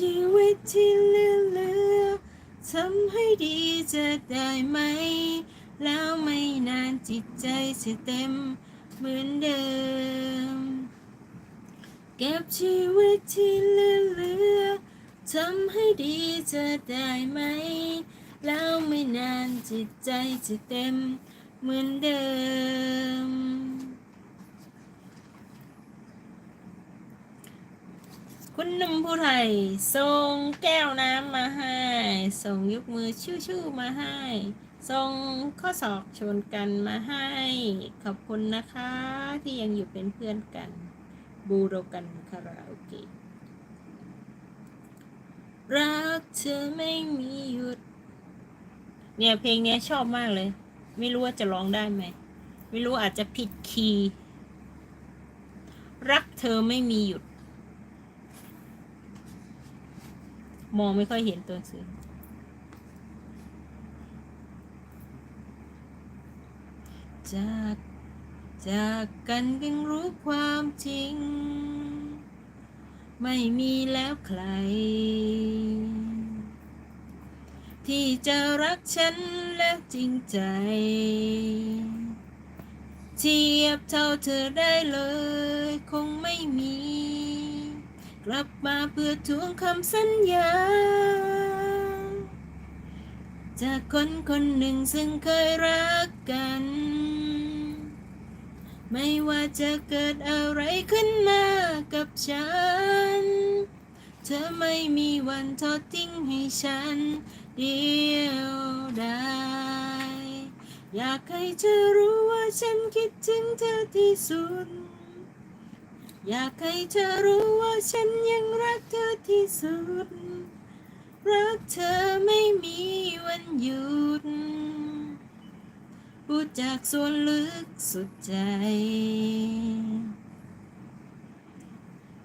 ชีวิตที่เหลือทำให้ดีจะได้ไหม แล้วไม่นานจิตใจจะเต็มเหมือนเดิม เก็บชีวิตที่เหลือทำให้ดีจะได้ไหม แล้วไม่นานจิตใจจะเต็มเหมือนเดิม คุณหนุ่มผู้ไทยส่งแก้วน้ำมาให้ ส่งยกมือชู่ๆมาให้ ส่งข้อศอกชนกันมาให้ ขอบคุณนะคะที่ยังอยู่เป็นเพื่อนกัน บูโรกันคาราโอเกะรักเธอไม่มีหยุด เนี่ยเพลงนี้ชอบมากเลย ไม่รู้ว่าจะร้องได้ไหม ไม่รู้อาจจะผิดคีย์รักเธอไม่มีหยุด มองไม่ค่อยเห็นตัวหนังสือจาก จากกันยังรู้ความจริง ไม่มีแล้วใคร ที่จะรักฉันและจริงใจ เทียบเท่าเธอได้เลย ลับมาเพื่อทวงคำสัญญา จากคนคนหนึ่งซึ่งเคยรักกัน ไม่ว่าจะเกิดอะไรขึ้นมากับฉัน เธอไม่มีวันทอดทิ้งให้ฉัน เดียวดายอยากให้เธอรู้ว่าฉันคิดถึงเธอที่สุด อยากให้เธอรู้ว่าฉันยังรักเธอที่สุด รักเธอไม่มีวันหยุด พูดจากส่วนลึกสุดใจ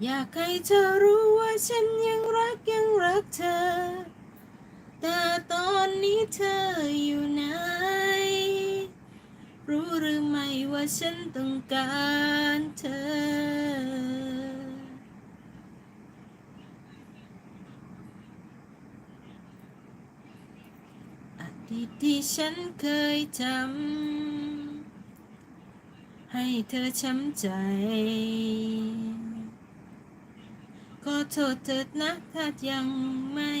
อยากให้เธอรู้ว่าฉันยังรักยังรักเธอ แต่ตอนนี้เธออยู่ไหน รู้หรือไม่ว่าฉันต้องการเธอ ดีที่ฉันเคยทำให้เธอช้ำใจขอโทษเถิดนะถ้ายังไม่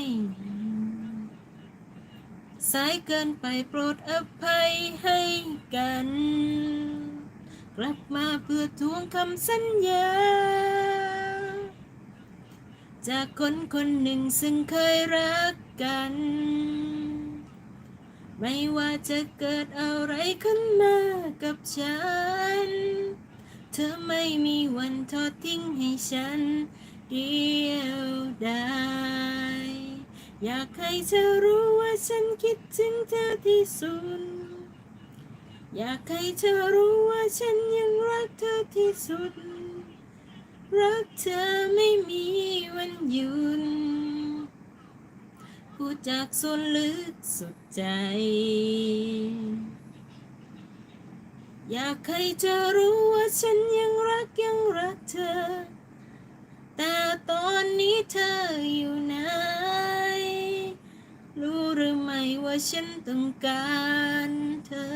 สายเกินไปโปรดอภัยให้กัน กลับมาเพื่อทวงคำสัญญา จากคนคนหนึ่งซึ่งเคยรักกัน ไม่ว่าจะเกิดอะไรขึ้นมากับฉัน เธอไม่มีวันทอดทิ้งให้ฉัน เดียวดายอยากให้เธอรู้ว่าฉันคิดถึงเธอที่สุด อยากให้เธอรู้ว่าฉันยังรักเธอที่สุด รักเธอไม่มีวันหยุด พูดจากส่วนลึกสุดใจ อยากให้เธอรู้ว่าฉันยังรักยังรักเธอ แต่ตอนนี้เธออยู่ไหน รู้หรือไม่ว่าฉันต้องการเธอ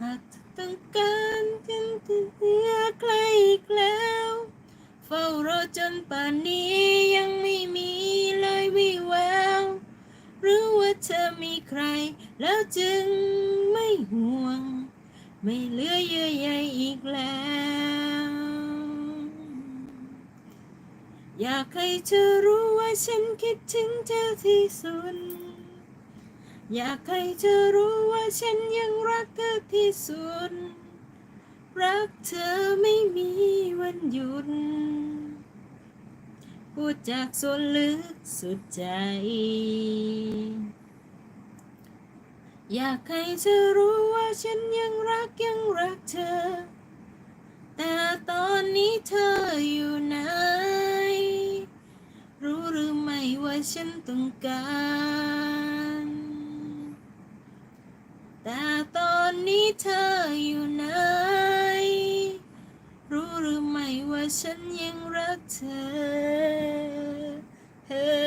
หากต้องการฉันจะเหลือใกล้อีกแล้ว เฝ้ารอจนป่านนี้ เธอมีใคร แล้วจึงไม่ห่วง ไม่เหลือเยื่อใยอีกแล้ว อยากให้เธอรู้ว่าฉันคิดถึงเธอที่สุด อยากให้เธอรู้ว่าฉันยังรักเธอที่สุด รักเธอไม่มีวันหยุดพูดจากส่วนลึกสุดใจ อยากให้เธอรู้ว่าฉันยังรักยังรักเธอ แต่ตอนนี้เธออยู่ไหน รู้หรือไม่ว่าฉันต้องการ แต่ตอนนี้เธออยู่ไหน รู้หรือไม่ว่าฉันยังรักเธอ